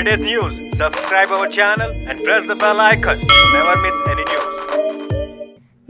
latest news, subscribe our channel and press the bell icon. Never miss any news.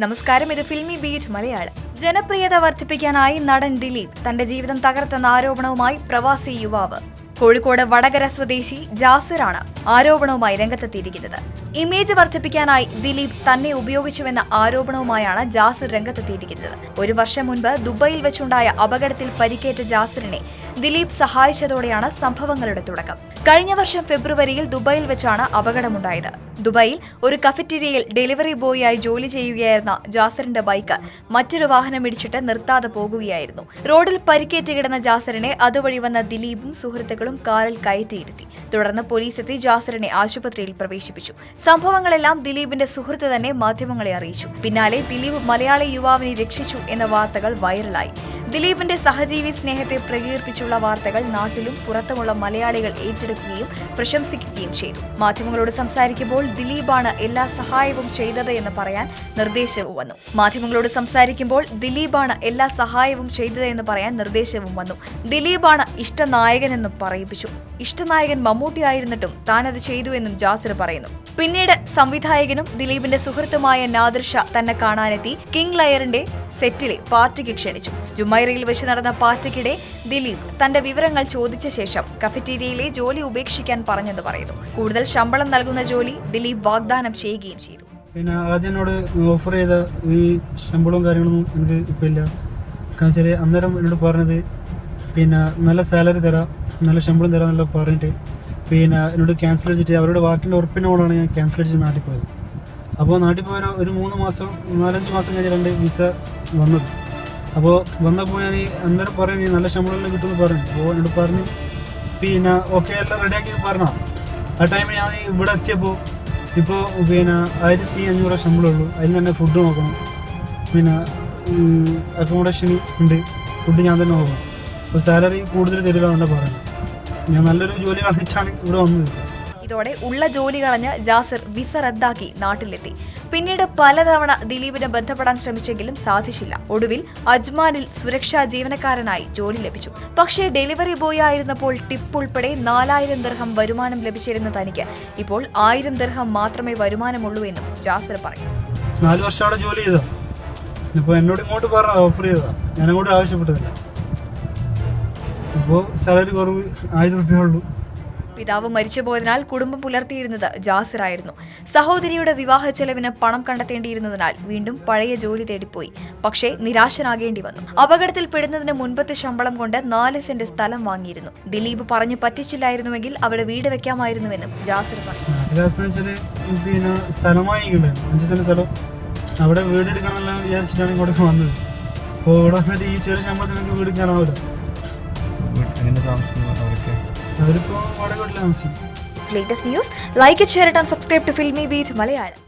നമസ്കാരം ഇത് filmy beat Malayalam. ജനപ്രിയത വർദ്ധിപ്പിക്കാനായി നടൻ ദിലീപ് തന്റെ ജീവിതം തകർത്തെന്ന ആരോപണവുമായി പ്രവാസി യുവാവ്. കോഴിക്കോട് വടകര സ്വദേശി ജാസിറാണ് ആരോപണവുമായി രംഗത്തെത്തിയിരിക്കുന്നത്. ഇമേജ് വർദ്ധിപ്പിക്കാനായി ദിലീപ് തന്നെ ഉപയോഗിച്ചുവെന്ന ആരോപണവുമായാണ് ജാസിർ രംഗത്തെത്തിയിരിക്കുന്നത്. ഒരു വർഷം മുൻപ് ദുബൈയിൽ വെച്ചുണ്ടായ അപകടത്തിൽ പരിക്കേറ്റ ജാസിറിനെ ദിലീപ് സഹായിച്ചതോടെയാണ് സംഭവങ്ങളുടെ തുടക്കം. കഴിഞ്ഞ വർഷം ഫെബ്രുവരിയിൽ ദുബായിൽ വെച്ചാണ് അപകടമുണ്ടായത്. ദുബായിൽ ഒരു കഫറ്റീരിയയിൽ ഡെലിവറി ബോയിയായി ജോലി ചെയ്യുകയായിരുന്ന ജാസറിന്റെ ബൈക്ക് മറ്റൊരു വാഹനം ഇടിച്ചിട്ട് നിർത്താതെ പോകുകയായിരുന്നു. റോഡിൽ പരിക്കേറ്റ് കിടന്ന ജാസറിനെ അതുവഴി വന്ന ദിലീപും സുഹൃത്തുക്കളും കാറിൽ കയറ്റിയിരുത്തി. തുടർന്ന് പോലീസ് എത്തി ജാസറിനെ ആശുപത്രിയിൽ പ്രവേശിപ്പിച്ചു. സംഭവങ്ങളെല്ലാം ദിലീപിന്റെ സുഹൃത്ത് തന്നെ മാധ്യമങ്ങളെ അറിയിച്ചു. പിന്നാലെ ദിലീപ് മലയാളി യുവാവിനെ രക്ഷിച്ചു എന്ന വാർത്തകൾ വൈറലായി. ദിലീപിന്റെ സഹജീവി സ്നേഹത്തെ പ്രകീർത്തിച്ചുള്ള വാർത്തകൾ നാട്ടിലും പുറത്തുമുള്ള മലയാളികൾ ഏറ്റെടുക്കുകയും പ്രശംസിക്കുകയും ചെയ്തു. മാധ്യമങ്ങളോട് സംസാരിക്കുമ്പോൾ ദിലീപാണ് എല്ലാ സഹായവും ചെയ്തത് എന്ന് പറയാൻ നിർദ്ദേശവും വന്നു. മാധ്യമങ്ങളോട് സംസാരിക്കുമ്പോൾ ദിലീപാണ് എല്ലാ സഹായവും ചെയ്തത് എന്ന് പറയാൻ നിർദ്ദേശവും വന്നു. ദിലീപാണ് ഇഷ്ടനായകനെന്നും പറയിപ്പിച്ചു. ഇഷ്ടനായകൻ മമ്മൂട്ടി ആയിരുന്നിട്ടും താനത് ചെയ്തു എന്നും ജാസിർ പറയുന്നു. പിന്നീട് സംവിധായകനും ദിലീപിന്റെ സുഹൃത്തുമായ നാദിർഷ തന്നെ കാണാനെത്തി. കിങ് ലയറിന്റെ സെറ്റിലെ പാർട്ടിക്ക് ക്ഷണിച്ചു. ജുമൈറയിൽ വെച്ച് നടന്ന പാർട്ടിക്കിടെ ദിലീപ് തന്റെ വിവരങ്ങൾ ചോദിച്ച ശേഷം കഫറ്റീരിയയിലെ ജോലി ഉപേക്ഷിക്കാൻ പറഞ്ഞെന്ന് പറയുന്നു. കൂടുതൽ ശമ്പളം നൽകുന്ന ജോലി ദിലീപ് വാഗ്ദാനം ചെയ്യുകയും ചെയ്തു. പിന്നെ ആദ്യം എന്നോട് ഓഫർ ചെയ്ത ഈ ശമ്പളവും കാര്യങ്ങളൊന്നും എനിക്ക് ഇപ്പം ഇല്ല. കാരണം വെച്ചാൽ അന്നേരം എന്നോട് പറഞ്ഞത് പിന്നെ നല്ല സാലറി തരാം നല്ല ശമ്പളം തരാം പറഞ്ഞിട്ട് പിന്നെ എന്നോട് ക്യാൻസൽ അടിച്ചിട്ട് അവരുടെ വാക്കിന്റെ ഉറപ്പിനോടാണ് ഞാൻ ക്യാൻസൽ അടിച്ച് നാട്ടിൽ പോയത്. അപ്പോൾ നാട്ടിൽ പോയ ഒരു- മൂന്ന് മാസം നാലഞ്ച് മാസം കഴിഞ്ഞിട്ടുണ്ട് വിസ വന്നത്. അപ്പോൾ വന്നപ്പോൾ ഞാൻ ഈ അന്നേരം പറഞ്ഞു നല്ല ശമ്പളം കിട്ടുമെന്ന് പറഞ്ഞു. അപ്പോൾ എന്നോട് പറഞ്ഞു പിന്നെ ഓക്കെ എല്ലാം റെഡിയാക്കി പറഞ്ഞോ. ആ ടൈമിൽ ഞാൻ ഇവിടെ എത്തിയപ്പോൾ ഇപ്പോൾ പിന്നെ ആയിരത്തി അഞ്ഞൂറ് ശമ്പളമുള്ളൂ അതിന് തന്നെ ഫുഡ് നോക്കണം. പിന്നെ അക്കോമഡേഷൻ ഉണ്ട്. ഫുഡ് ഞാൻ തന്നെ നോക്കണം. അപ്പോൾ സാലറി കൂടുതൽ തരിക എന്നാണ് പറയുന്നത്. ഞാൻ നല്ലൊരു ജോലി കളഞ്ഞിട്ടാണ് ഇവിടെ വന്നത്. ഇതോടെ ഉള്ള ജോലി കളഞ്ഞ് ജാസിർ വിസ റദ്ദാക്കി നാട്ടിലെത്തി. പിന്നീട് പലതവണ ദിലീപിനെ ബന്ധപ്പെടാൻ ശ്രമിച്ചെങ്കിലും സാധിച്ചില്ല. ഒടുവിൽ അജ്മാനിൽ സുരക്ഷാ ജീവനക്കാരനായി ജോലി ലഭിച്ചു. പക്ഷേ ഡെലിവറി ബോയ് ആയിരുന്നപ്പോൾ ടിപ്പ് ഉൾപ്പെടെ നാലായിരം ദർഹം വരുമാനം ലഭിച്ചിരുന്ന തനിക്ക് ഇപ്പോൾ ആയിരം ദർഹം മാത്രമേ വരുമാനമുള്ളൂ എന്നും ജാസിർ പറഞ്ഞു. നാല് വർഷം ജോലി ചെയ്താ ഇപ്പോൾ എന്നോട് ഇങ്ങോട്ട് പറഞ്ഞ ഓഫർ ചെയ്തതാ. ഞാൻ അങ്ങോട്ട് ആവശ്യപ്പെട്ടതല്ല സാലറി കുറവ് ആയിരം റുപ്യ ഉള്ളൂ. പിതാവ് മരിച്ചുപോയതിനാൽ കുടുംബം പുലർത്തിയിരുന്നത് ജാസിറായിരുന്നു. സഹോദരിയുടെ വിവാഹ ചെലവിന് പണം കണ്ടെത്തേണ്ടിയിരുന്നതിനാൽ വീണ്ടും പഴയ ജോലി തേടിപ്പോയി. പക്ഷേ നിരാശനാകേണ്ടി വന്നു. അപകടത്തിൽ പെടുന്നതിന് മുൻപത്തെ ശമ്പളം കൊണ്ട് നാല് സെന്റ് സ്ഥലം വാങ്ങിയിരുന്നു. ദിലീപ് പറഞ്ഞു പറ്റിച്ചില്ലായിരുന്നുവെങ്കിൽ അവിടെ വീട് വെക്കാമായിരുന്നുവെന്നും ജാസിർ പറഞ്ഞു. പിന്നെ സ്ഥലം വാങ്ങിക്കണ്ടായിരുന്നു അഞ്ച് സെന്റ് സ്ഥലം. അവിടെ വീട് എടുക്കണമെല്ലാം വിചാരിച്ചിട്ടാണ് ഇങ്ങോട്ടേക്ക് വന്നത്. അപ്പോൾ ഇവിടെ വന്നിട്ട് ഈ ചെറിയ ശമ്പളത്തിന് എനിക്ക് വീട് എടുക്കാനാവില്ല അങ്ങനെ താമസിക്കുന്നു അവരൊക്കെ? Latest news like share and subscribe to Filmibeat Malayalam